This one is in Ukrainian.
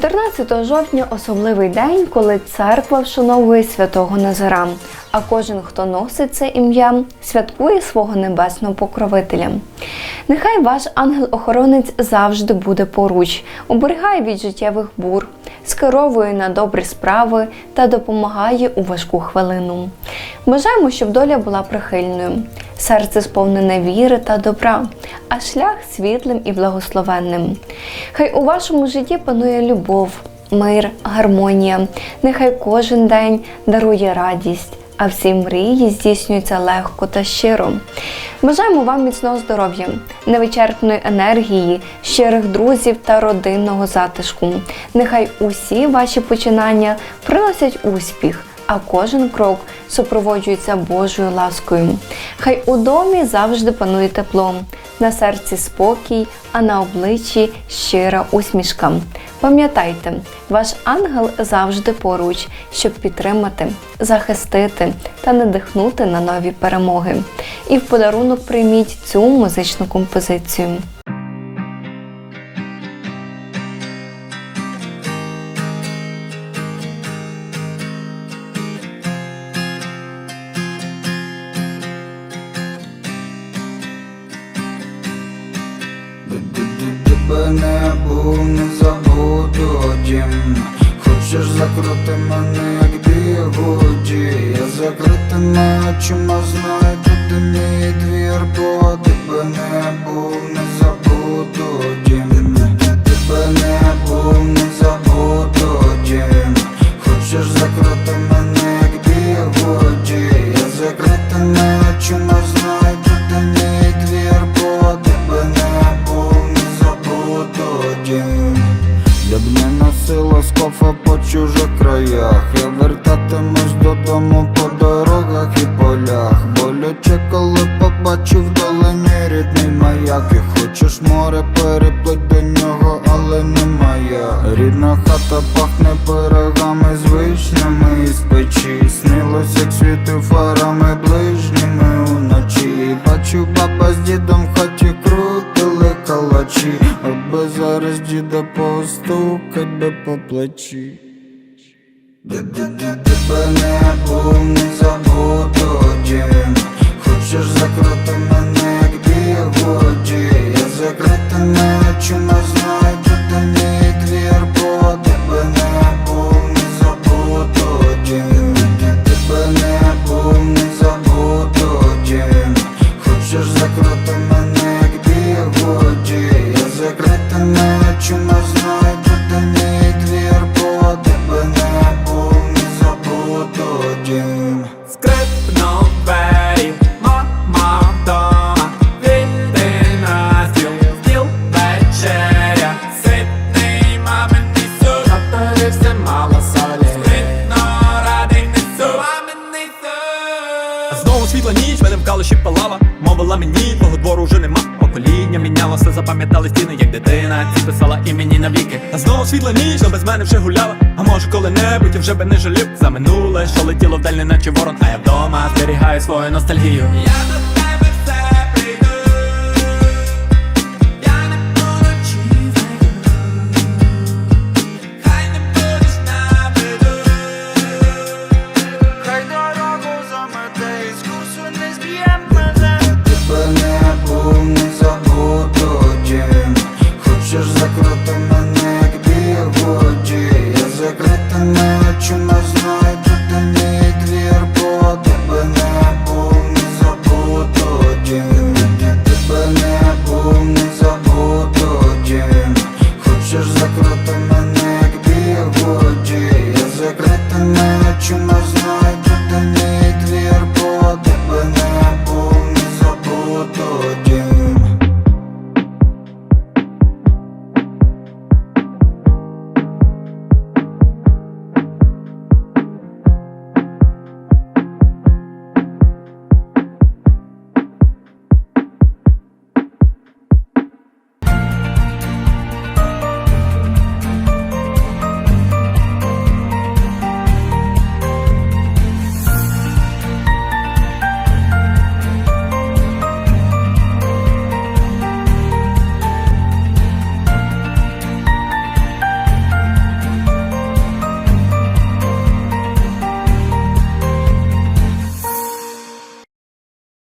14 жовтня особливий день, коли церква вшановує святого Назара. А кожен, хто носить це ім'я, святкує свого небесного покровителя. Нехай ваш ангел-охоронець завжди буде поруч, оберігає від життєвих бур, скеровує на добрі справи та допомагає у важку хвилину. Бажаємо, щоб доля була прихильною, серце сповнене віри та добра, а шлях світлим і благословенним. Хай у вашому житті панує любов, мир, гармонія. Нехай кожен день дарує радість, а всі мрії здійснюються легко та щиро. Бажаємо вам міцного здоров'я, невичерпної енергії, щирих друзів та родинного затишку. Нехай усі ваші починання приносять успіх а кожен крок супроводжується Божою ласкою. Хай у домі завжди панує тепло, на серці спокій, а на обличчі щира усмішка. Пам'ятайте, ваш ангел завжди поруч, щоб підтримати, захистити та надихнути на нові перемоги. І в подарунок прийміть цю музичну композицію. Тебе не був, не забуду дім Хочеш закрути мене, як бігуді? Я закритими очима знаю, носила скофа по чужих краях. Я вертатимусь додому по дорогах і полях. Боляче, коли побачив вдалині рідний маяк. І хочеш море переплить до нього, але не Рідна хата пахне пирогами з вишнями. Із печі Снилось, як світив фарами зараз діда постукать би по плечі. Тебе не був, не забуду один Хочеш закрути мене, як бігоді Я закритими очима знаю, де двору вже нема. Покоління мінялося, запам'ятали стіни, як дитина. Ці писала імені навіки Та знову світла ніч, а без мене вже гуляла. А може коли-небудь я вже би не жалів. За минуле, що летіло вдаль, не наче ворон. А я вдома зберігаю свою ностальгію